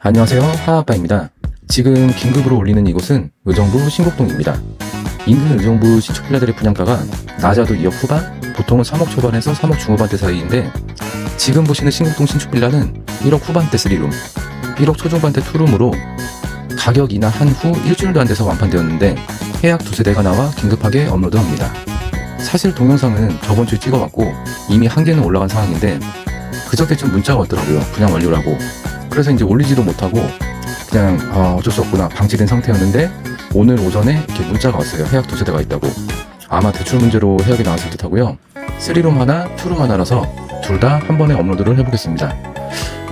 안녕하세요. 하아빠입니다. 지금 긴급으로 올리는 이곳은 의정부 신곡동입니다. 인근 의정부 신축 빌라들의 분양가가 낮아도 2억 후반, 보통은 3억 초반에서 3억 중후반대 사이인데 지금 보시는 신곡동 신축 빌라는 1억 후반대 3룸, 1억 초중반대 2룸으로 가격 인하 한 후 일주일도 안 돼서 완판되었는데 해약 두세 대가 나와 긴급하게 업로드합니다. 사실 동영상은 저번 주에 찍어왔고 이미 한 개는 올라간 상황인데 그저께쯤 문자가 왔더라고요. 분양 완료라고. 그래서 이제 올리지도 못하고 그냥 아, 어쩔 수 없구나 방치된 상태였는데 오늘 오전에 이렇게 문자가 왔어요. 해약 두세 대가 있다고. 아마 대출 문제로 해약이 나왔을 듯하고요. 3룸 하나, 2룸 하나라서 둘 다 한 번에 업로드를 해보겠습니다.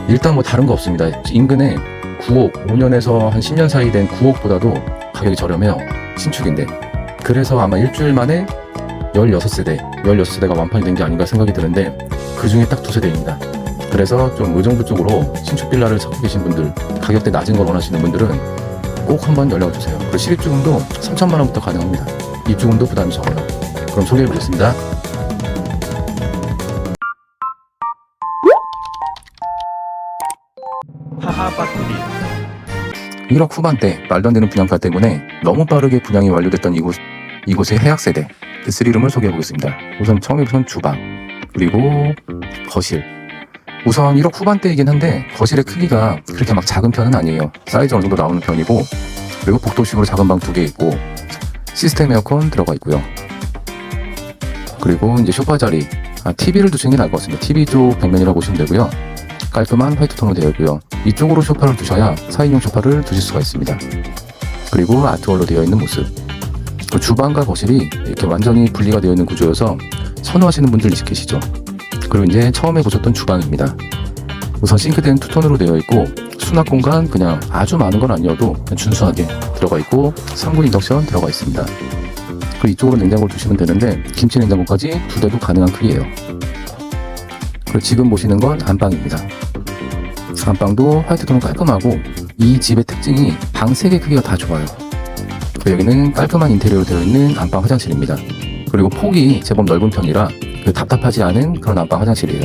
일단 뭐 다른 거 없습니다. 인근에 9억, 5년에서 한 10년 사이 된 9억보다도 가격이 저렴해요. 신축인데. 그래서 아마 일주일 만에 16세대, 16세대가 완판이 된 게 아닌가 생각이 드는데 그 중에 딱 두 세 대입니다. 그래서 좀 의정부 쪽으로 신축 빌라를 찾고 계신 분들, 가격대 낮은 걸 원하시는 분들은 꼭 한번 연락을 주세요. 그리고 실입주금도 3천만 원부터 가능합니다. 입주금도 부담이 적어요. 그럼 소개해 보겠습니다. 하하빠 TV 1억 후반대 말도 안 되는 분양가 때문에 너무 빠르게 분양이 완료됐던 이곳, 이곳의 해약 세대 그 3룸을 소개해 보겠습니다. 우선 처음에부터 주방, 그리고 거실. 우선 1억 후반대이긴 한데 거실의 크기가 그렇게 막 작은 편은 아니에요. 사이즈 어느 정도 나오는 편이고 그리고 복도식으로 작은 방 두 개 있고 시스템 에어컨 들어가 있고요. 그리고 이제 소파 자리, 아, TV를 두시는 게 나을 것 같습니다. TV 쪽 벽면이라고 보시면 되고요. 깔끔한 화이트 톤으로 되어 있고요. 이쪽으로 소파를 두셔야 4인용 소파를 두실 수가 있습니다. 그리고 아트월로 되어 있는 모습. 그 주방과 거실이 이렇게 완전히 분리가 되어 있는 구조여서 선호하시는 분들 계시죠. 그리고 이제 처음에 보셨던 주방입니다. 우선 싱크대는 투톤으로 되어 있고 수납 공간 그냥 아주 많은 건 아니어도 준수하게 들어가 있고 3구 인덕션 들어가 있습니다. 그리고 이쪽으로 냉장고를 두시면 되는데 김치 냉장고까지 두 대도 가능한 크기예요. 그리고 지금 보시는 건 안방입니다. 안방도 화이트톤은 깔끔하고 이 집의 특징이 방 3개 크기가 다 좋아요. 그리고 여기는 깔끔한 인테리어로 되어 있는 안방 화장실입니다. 그리고 폭이 제법 넓은 편이라 그 답답하지 않은 그런 안방 화장실이에요.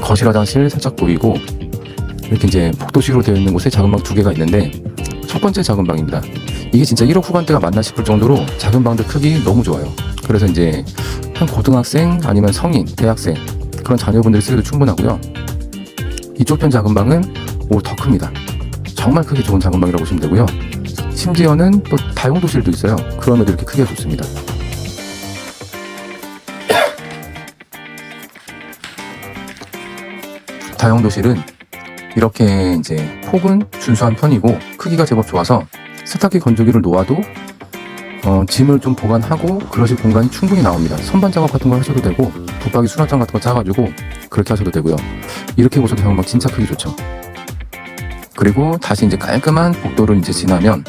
거실 화장실 살짝 보이고 이렇게 이제 복도식으로 되어 있는 곳에 작은 방 두 개가 있는데 첫 번째 작은 방입니다. 이게 진짜 1억 후반대가 맞나 싶을 정도로 작은 방들 크기 너무 좋아요. 그래서 이제 한 고등학생 아니면 성인, 대학생 그런 자녀분들이 쓰기도 충분하고요. 이쪽 편 작은 방은 오더 큽니다. 정말 크기 좋은 작은 방이라고 보시면 되고요. 심지어는 또 다용도실도 있어요. 그럼에도 이렇게 크기가 좋습니다. 다용도실은 이렇게 이제 폭은 준수한 편이고 크기가 제법 좋아서 세탁기 건조기를 놓아도 어, 짐을 좀 보관하고 그러실 공간이 충분히 나옵니다. 선반 작업 같은 걸 하셔도 되고 붙박이 수납장 같은 거 짜가지고 그렇게 하셔도 되고요. 이렇게 보셔도 장막 진짜 크기 좋죠. 그리고 다시 이제 깔끔한 복도를 이제 지나면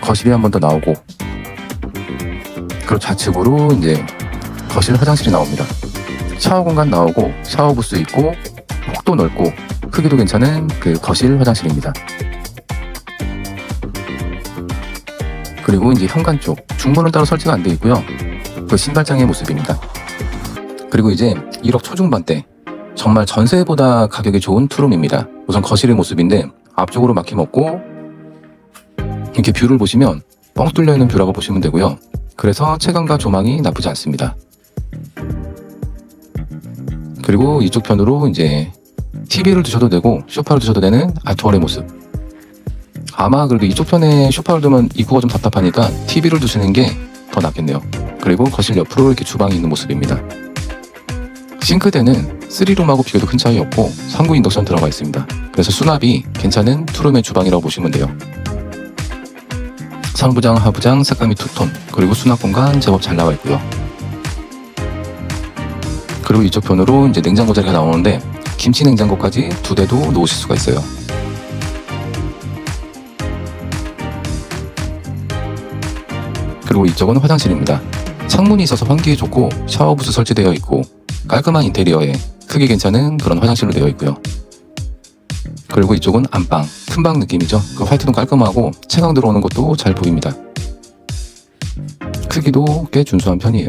거실이 한 번 더 나오고 그리고 좌측으로 이제 거실 화장실이 나옵니다. 샤워 공간 나오고 샤워 부스 있고 폭도 넓고 크기도 괜찮은 그 거실 화장실입니다. 그리고 이제 현관 쪽 중문은 따로 설치가 안 되어 있고요. 그 신발장의 모습입니다. 그리고 이제 1억 초중반대 정말 전세보다 가격이 좋은 투룸입니다. 우선 거실의 모습인데 앞쪽으로 막힘 없고 이렇게 뷰를 보시면 뻥 뚫려 있는 뷰라고 보시면 되고요. 그래서 채광과 조망이 나쁘지 않습니다. 그리고 이쪽 편으로 이제 TV를 두셔도 되고 소파를 두셔도 되는 아트월의 모습. 아마 그래도 이쪽 편에 소파를 두면 입구가 좀 답답하니까 TV를 두시는 게 더 낫겠네요. 그리고 거실 옆으로 이렇게 주방이 있는 모습입니다. 싱크대는 3룸하고 비교도 큰 차이 없고 상구 인덕션 들어가 있습니다. 그래서 수납이 괜찮은 투룸의 주방이라고 보시면 돼요. 상부장, 하부장, 색감이 투톤, 그리고 수납 공간 제법 잘 나와 있고요. 그리고 이쪽 편으로 이제 냉장고 자리가 나오는데 김치 냉장고까지 두 대도 놓으실 수가 있어요. 그리고 이쪽은 화장실입니다. 창문이 있어서 환기에 좋고 샤워 부스 설치되어 있고 깔끔한 인테리어에 크기 괜찮은 그런 화장실로 되어 있고요. 그리고 이쪽은 안방, 큰방 느낌이죠. 그 화이트도 깔끔하고 채광 들어오는 것도 잘 보입니다. 크기도 꽤 준수한 편이에요.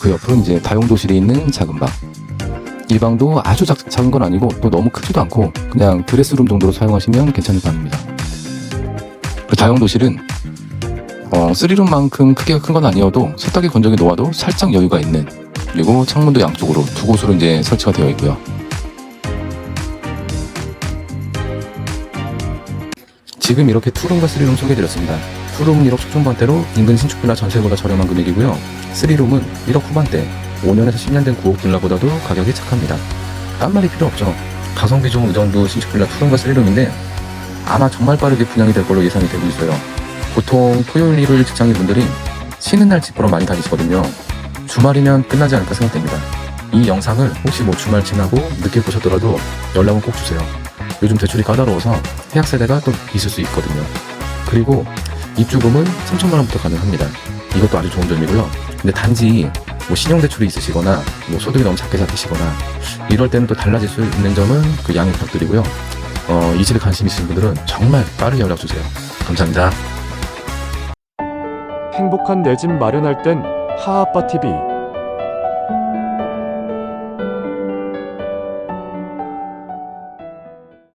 그 옆으로 이제 다용도실이 있는 작은 방. 이 방도 아주 작, 작은 건 아니고 또 너무 크지도 않고 그냥 드레스룸 정도로 사용하시면 괜찮을 방입니다. 그 다용도실은 어, 3룸만큼 크기가 큰 건 아니어도 세탁기 건조기 놓아도 살짝 여유가 있는 그리고 창문도 양쪽으로 두 곳으로 이제 설치가 되어 있고요. 지금 이렇게 투룸과 3룸 소개해드렸습니다. 투룸은 1억 초중반대로 인근 신축 빌라 전세보다 저렴한 금액이고요. 3룸은 1억 후반대, 5년에서 10년 된 9억 빌라보다도 가격이 착합니다. 딴 말이 필요 없죠. 가성비 좋은 의정부 신축 빌라 투룸과 3룸인데 아마 정말 빠르게 분양이 될 걸로 예상이 되고 있어요. 보통 토요일, 일요일 직장인 분들이 쉬는 날집 보러 많이 다니시거든요. 주말이면 끝나지 않을까 생각됩니다. 이 영상을 혹시 뭐 주말 지나고 늦게 보셨더라도 연락은 꼭 주세요. 요즘 대출이 까다로워서 해약 세대가 또 있을 수 있거든요. 그리고 입주금은 3천만 원부터 가능합니다. 이것도 아주 좋은 점이고요. 근데 단지 뭐 신용대출이 있으시거나 뭐 소득이 너무 작게 잡히시거나 이럴 때는 또 달라질 수 있는 점은 그 양해 부탁드리고요. 어, 이 집에 관심 있으신 분들은 정말 빠르게 연락 주세요. 감사합니다. 행복한 내 집 마련할 땐 하아빠 TV